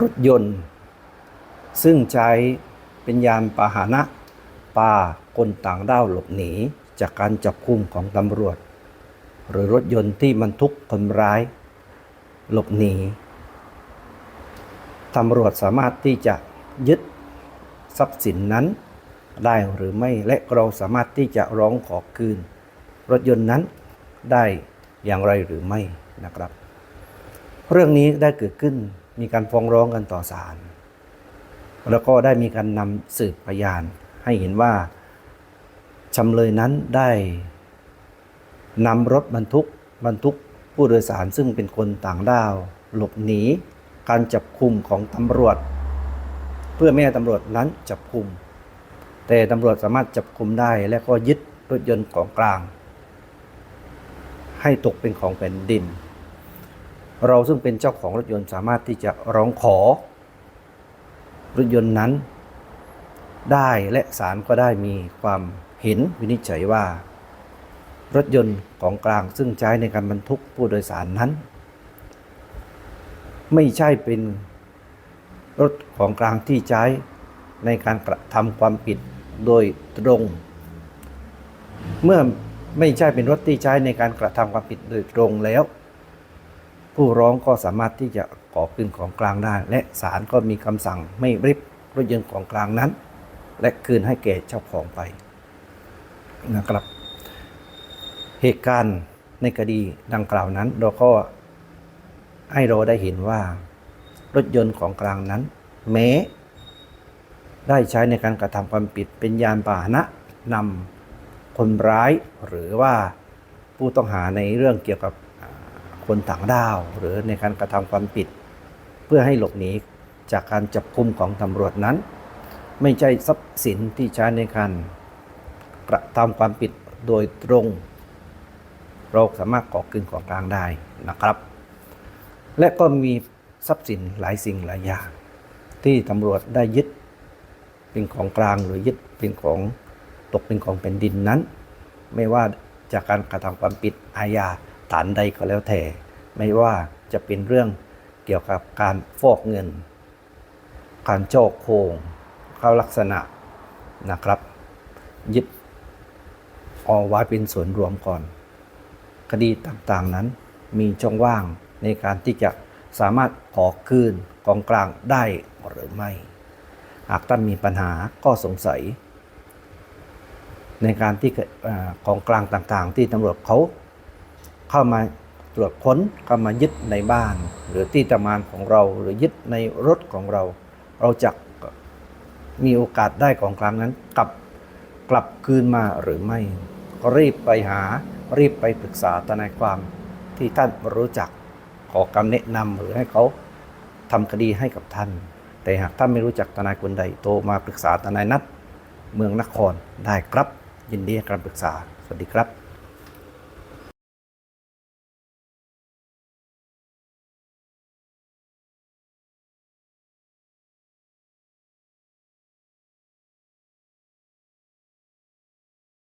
รถยนต์ ซึ่งใช้เป็นยานพาหนะปาคนต่างด้าวหลบหนีจากการจับกุมของตำรวจ หรือรถยนต์ที่บรรทุกคนร้าย หลบหนีตำรวจสามารถที่จะยึดทรัพย์สินนั้นได้หรือไม่และเราสามารถที่จะร้องขอคืน รถยนต์นั้นได้อย่างไรหรือไม่นะครับ เรื่องนี้ได้เกิดขึ้น มีการฟ้องร้องกันต่อศาลแล้วก็ได้มีการนำสืบพยาน ให้เห็นว่าจำเลยนั้นได้นำรถบรรทุกบรรทุกผู้โดยสารซึ่งเป็นคนต่างด้าว หลบหนี การจับคุมของตำรวจ เพื่อไม่ให้ตำรวจนั้นจับคุม แต่ตำรวจสามารถจับคุมได้และก็ยึดรถยนต์ของกลาง ให้ตกเป็นของแผ่นดิน เราซึ่งเป็นเจ้าของรถยนต์สามารถที่จะร้องขอ รถยนต์นั้น ได้และศาลก็ได้มีความเห็นวินิจฉัยว่า รถยนต์ของกลางซึ่งใช้ในการบรรทุกผู้โดยสารนั้น ไม่ใช่เป็นรถของกลางที่ใช้ในการกระทำความผิดโดยตรง เมื่อไม่ใช่เป็นรถที่ใช้ในการกระทำความผิดโดยตรงแล้ว ร้องก็สามารถที่จะขอคืนของกลางได้ และศาลก็มีคำสั่งไม่ริบรถยนต์ของกลางนั้น และคืนให้แก่เจ้าของไปนะครับ เหตุการณ์ในคดีดังกล่าวนั้น เราก็ให้เราได้เห็นว่า รถยนต์ของกลางนั้น แม้ ได้ใช้ในการกระทำความผิดเป็นยานพาหนะนำคนร้ายหรือว่าผู้ต้องหาในเรื่องเกี่ยวกับ คนต่างด้าว หรือในการกระทำความผิด เพื่อให้หลบหนีจากการจับกุมของตำรวจนั้น ไม่ใช่ทรัพย์สินที่ใช้ในการกระทำความผิดโดยตรง เราสามารถขอคืนของกลางได้นะครับ และก็มีทรัพย์สินหลายสิ่งหลายอย่าง ที่ตำรวจได้ยึดเป็นของกลางหรือยึดเป็นของตกเป็นของแผ่นดินนั้น ไม่ว่าจากการกระทำความผิดอาญาฐานใดก็แล้วแต่ ไม่ว่าจะเป็นเรื่องเกี่ยวกับการฟอกเงิน การโจกโคงเข้าลักษณะนะครับยึดเอาไว้เป็นส่วนรวมก่อน คดีต่างๆนั้นมีช่องว่างในการที่จะสามารถขอคืนกองกลางได้หรือไม่ หากท่านมีปัญหาก็สงสัย ในการที่เกิดเอ่อของกลางต่างๆ ที่ตำรวจเขาเข้ามา รวจค้นเข้ามายึดในบ้าน หรือที่ทำงานของเรา หรือยึดในรถของเรา เราจะมีโอกาสได้ของกลางนั้นกลับกลับคืนมาหรือไม่ก็รีบไปหารีบไปปรึกษาทนายความที่ท่านรู้จักขอคำแนะนำหรือให้เขาทำคดีให้กับท่าน แต่หากท่านไม่รู้จักทนายคนใดโทรมาปรึกษาทนายนัดเมืองนครได้ครับ ยินดีให้คำปรึกษา สวัสดีครับ